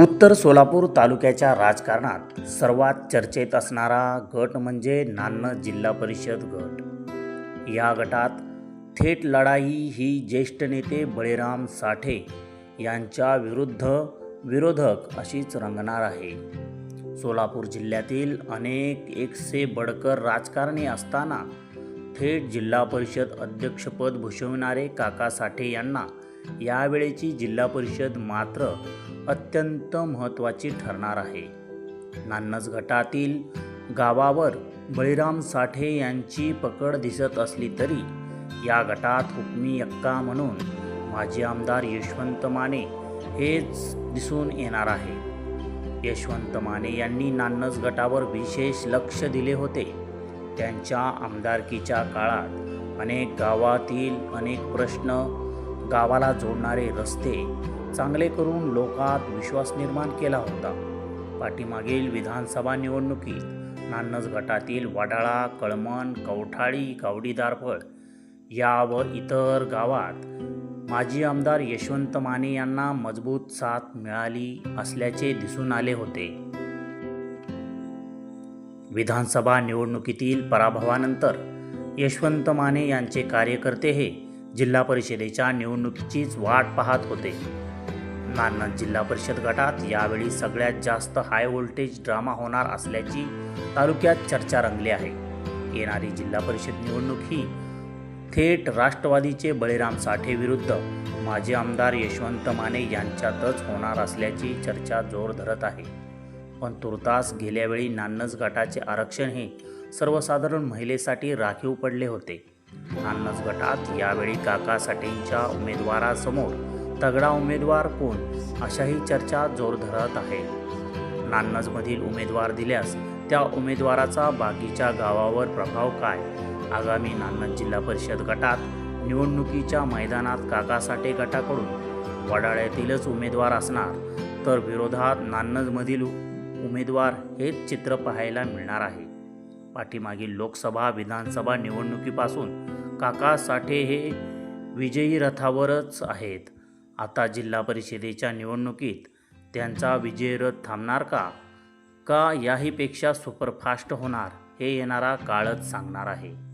उत्तर सोलापूर तालुक्याच्या राजकारणात सर्वात चर्चेत असणारा गट म्हणजे नान्न जिल्हा परिषद गट. या गटात थेट लढाई ही ज्येष्ठ नेते बळीराम साठे यांच्या विरुद्ध विरोधक अशीच रंगणार आहे. सोलापूर जिल्ह्यातील अनेक एकसे बडकर राजकारणी असताना थेट जिल्हा परिषद अध्यक्षपद भूषविणारे काका साठे यांना यावेळेची जिल्हा परिषद मात्र अत्यंत महत्त्वाची ठरणार आहे. नान्नज गटातील गावावर बळीराम साठे यांची पकड दिसत असली तरी या गटात हुकमी यक्का म्हणून माजी आमदार यशवंत माने हेच दिसून येणार आहे. यशवंत माने यांनी नान्नज गटावर विशेष लक्ष दिले होते. त्यांच्या आमदारकीच्या काळात अनेक गावातील अनेक प्रश्न गावाला जोडणारे रस्ते चांगले करून लोकात विश्वास निर्माण केला होता. पाठीमागील विधानसभा निवडणुकीत नान्नस गटातील वडाळा कळमण कवठाळी गावडीदारफळ या व इतर गावात माजी आमदार यशवंत माने यांना मजबूत साथ मिळाली असल्याचे दिसून आले होते. विधानसभा निवडणुकीतील पराभवानंतर यशवंत माने यांचे कार्यकर्ते हे जिल्हा परिषदेच्या निवडणुकीचीच वाट पाहत होते. नान्नज जिल्हा परिषद गटात यावेळी सगळ्यात जास्त हाय व्होल्टेज ड्रामा होणार असल्याची तालुक्यात चर्चा रंगली आहे. येणारी जिल्हा परिषद निवडणूक ही थेट राष्ट्रवादीचे बळीराम साठे विरुद्ध माजी आमदार यशवंत माने यांच्यातच होणार असल्याची चर्चा जोर धरत आहे. पण तुर्तास गेल्यावेळी नान्नज गटाचे आरक्षण हे सर्वसाधारण महिलेसाठी राखीव पडले होते. नान्नज गटात यावेळी काका साठेंच्या उमेदवारासमोर तगडा उमेदवार कोण अशाही चर्चा जोर धरत आहे. नान्नजमधील उमेदवार दिल्यास त्या उमेदवाराचा बाकीच्या गावावर प्रभाव काय? आगामी नान्नज जिल्हा परिषद गटात निवडणुकीच्या मैदानात काकासाठे गटाकडून वडाळ्यातीलच उमेदवार असणार. तर विरोधात नान्नजमधील उमेदवार हेच चित्र पाहायला मिळणार आहे. पाठीमागील लोकसभा विधानसभा निवडणुकीपासून काका साठे हे विजयी रथावरच आहेत. आता जिल्हा परिषदेच्या निवडणुकीत त्यांचा विजयरथ थांबणार का? का याहीपेक्षा सुपरफास्ट होणार हे येणारा काळच सांगणार आहे.